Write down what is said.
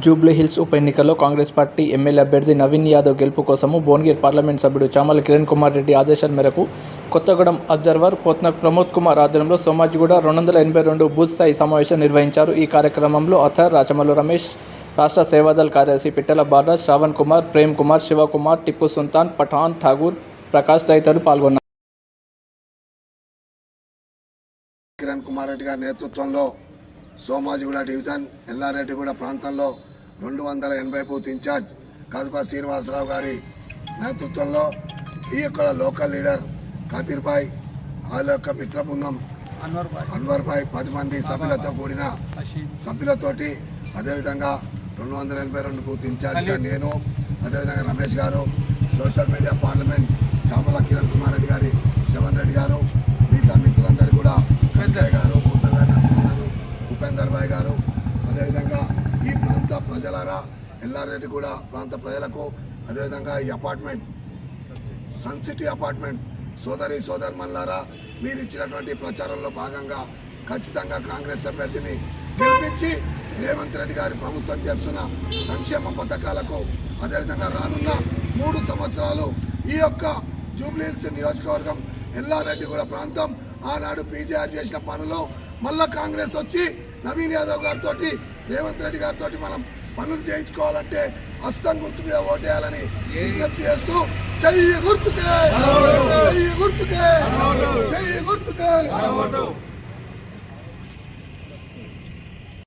Jubilee hills ఉప ఎన్నికల్లో Congress party MLA అభ్యర్థి నవీన్ యాదవ్ గెలుపు కోసము భువనగిరి పార్లమెంట్ సభ్యుడు చామల కిరణ్ కుమార్ రెడ్డి ఆదేశాల మేరకు కొత్తగూడెం అబ్జర్వర్ పోత్న ప్రమోద్ కుమార్ ఆధ్వర్యంలో సోమాజిగూడ రెండు వందల ఎనభై రెండు బూత్ స్థాయి సమావేశం నిర్వహించారు. ఈ కార్యక్రమంలో అథర్ రాచమల్లు రమేష్ రాష్ట్ర సేవాదల్ కార్యదర్శి పిట్టల బాలరాజ్ శ్రావణ్ కుమార్ ప్రేమ్ కుమార్ శివకుమార్ టిప్పు సుల్తాన్ పఠాన్ ఠాగూర్ ప్రకాష్ తదితరులు పాల్గొన్నారు. కిరణ్ కుమార్ రెడ్డి గారి నేతృత్వంలో సోమాజిగూడ డివిజన్ ఎల్లారెడ్డిగూడ ప్రాంతంలో రెండు వందల ఎనభై బూత్ ఇన్ఛార్జ్ కదప శ్రీనివాసరావు గారి నేతృత్వంలో ఈ యొక్క లోకల్ లీడర్ కదిర్భాయ్ వాళ్ళ యొక్క మిత్ర బృందం అన్వర్ భాయ్ పది మంది సభ్యులతో కూడిన సభ్యులతోటి అదేవిధంగా రెండు వందల ఎనభై రెండు బూత్ ఇన్ఛార్జిగా నేను అదేవిధంగా రమేష్ గారు social media parliament Chamala Kiran Kumar Reddy గారి శవన్ రెడ్డి గారు మిగతా మిత్రులందరూ కూడా వెంకయ్య గారు బుద్ధ గారు నరసింహ గారు ఉపేందర్ భాయ్ గారు అదేవిధంగా ఈ ప్రాంత ప్రజలరా ఎల్లారెడ్డి కూడా ప్రాంత ప్రజలకు అదేవిధంగా ఈ అపార్ట్మెంట్ సన్ సిటీ అపార్ట్మెంట్ సోదరి సోదరుమల్లారా మీరు ఇచ్చినటువంటి ప్రచారంలో భాగంగా ఖచ్చితంగా కాంగ్రెస్ అభ్యర్థిని గెలిపించి రేవంత్ రెడ్డి గారి ప్రభుత్వం చేస్తున్న సంక్షేమ పథకాలకు అదేవిధంగా రానున్న మూడు సంవత్సరాలు ఈ యొక్క జూబ్లీహిల్స్ నియోజకవర్గం ఎల్లారెడ్డిగూడ ప్రాంతం ఆనాడు పీజీఆర్ చేసిన పనులు మళ్ళా కాంగ్రెస్ వచ్చి నవీన్ యాదవ్ గారితో రేవంత్ రెడ్డి గారితో మనం పనులు చేయించుకోవాలంటే హస్తం గుర్తు మీద ఓటేయాలని విజ్ఞప్తి చేస్తూ చెయ్యి గుర్తుకే! చెయ్యి గుర్తుకే! చెయ్యి గుర్తుకే!